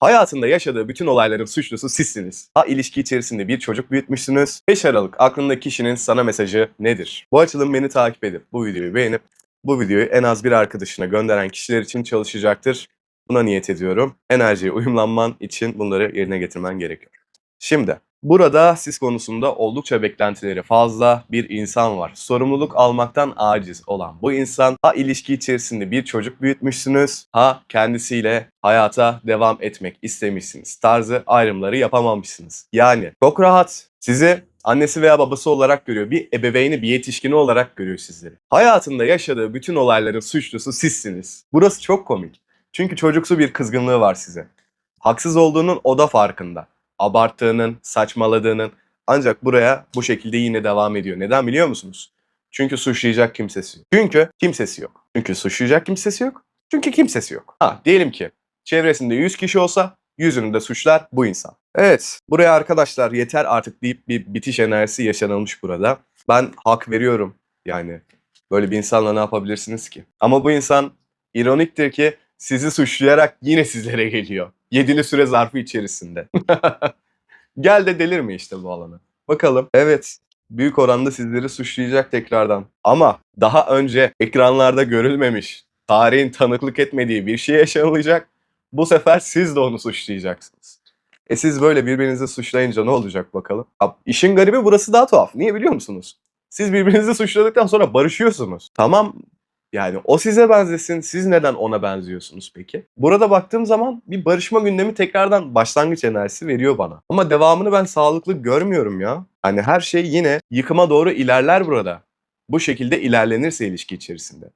Hayatında yaşadığı bütün olayların suçlusu sizsiniz. Ha ilişki içerisinde bir çocuk büyütmüşsünüz. 5 Aralık aklındaki kişinin sana mesajı nedir? Bu açılım beni takip edip bu videoyu beğenip bu videoyu en az bir arkadaşına gönderen kişiler için çalışacaktır. Buna niyet ediyorum. Enerjiye uyumlanman için bunları yerine getirmen gerekiyor. Şimdi burada siz konusunda oldukça beklentileri fazla bir insan var. Sorumluluk almaktan aciz olan bu insan ha ilişki içerisinde bir çocuk büyütmüşsünüz ha kendisiyle hayata devam etmek istemişsiniz. Tarzı ayrımları yapamamışsınız. Yani çok rahat sizi annesi veya babası olarak görüyor. Bir ebeveyni, bir yetişkini olarak görüyor sizleri. Hayatında yaşadığı bütün olayların suçlusu sizsiniz. Burası çok komik. Çünkü çocuksu bir kızgınlığı var size. Haksız olduğunun o da farkında. Abarttığının, saçmaladığının ancak buraya bu şekilde yine devam ediyor. Neden biliyor musunuz? Çünkü suçlayacak kimsesi yok. Çünkü kimsesi yok. Çünkü suçlayacak kimsesi yok. Çünkü kimsesi yok. Ha diyelim ki çevresinde 100 kişi olsa yüzünü de suçlar bu insan. Evet buraya arkadaşlar yeter artık deyip bir bitiş enerjisi yaşanılmış burada. Ben hak veriyorum yani. Böyle bir insanla ne yapabilirsiniz ki? Ama bu insan ironiktir ki sizi suçlayarak yine sizlere geliyor. Yedili süre zarfı içerisinde. Gel de delirme işte bu alana. Bakalım. Evet. Büyük oranda sizleri suçlayacak tekrardan. Ama daha önce ekranlarda görülmemiş, tarihin tanıklık etmediği bir şey yaşanılacak. Bu sefer siz de onu suçlayacaksınız. E siz böyle birbirinizi suçlayınca ne olacak bakalım? Ya, işin garibi burası daha tuhaf. Niye biliyor musunuz? Siz birbirinizi suçladıktan sonra barışıyorsunuz. Tamam yani o size benzesin, siz neden ona benziyorsunuz peki? Burada baktığım zaman bir barışma gündemi tekrardan başlangıç enerjisi veriyor bana. Ama devamını ben sağlıklı görmüyorum ya. Hani her şey yine yıkıma doğru ilerler burada. Bu şekilde ilerlenirse ilişki içerisinde.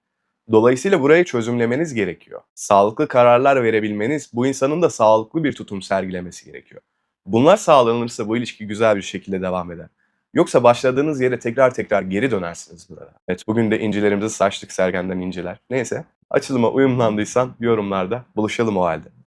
Dolayısıyla burayı çözümlemeniz gerekiyor. Sağlıklı kararlar verebilmeniz, bu insanın da sağlıklı bir tutum sergilemesi gerekiyor. Bunlar sağlanırsa bu ilişki güzel bir şekilde devam eder. Yoksa başladığınız yere tekrar tekrar geri dönersiniz burada. Evet bugün de incilerimizi saçtık Sergen'den inciler. Neyse açılıma uyumlandıysan yorumlarda buluşalım o halde.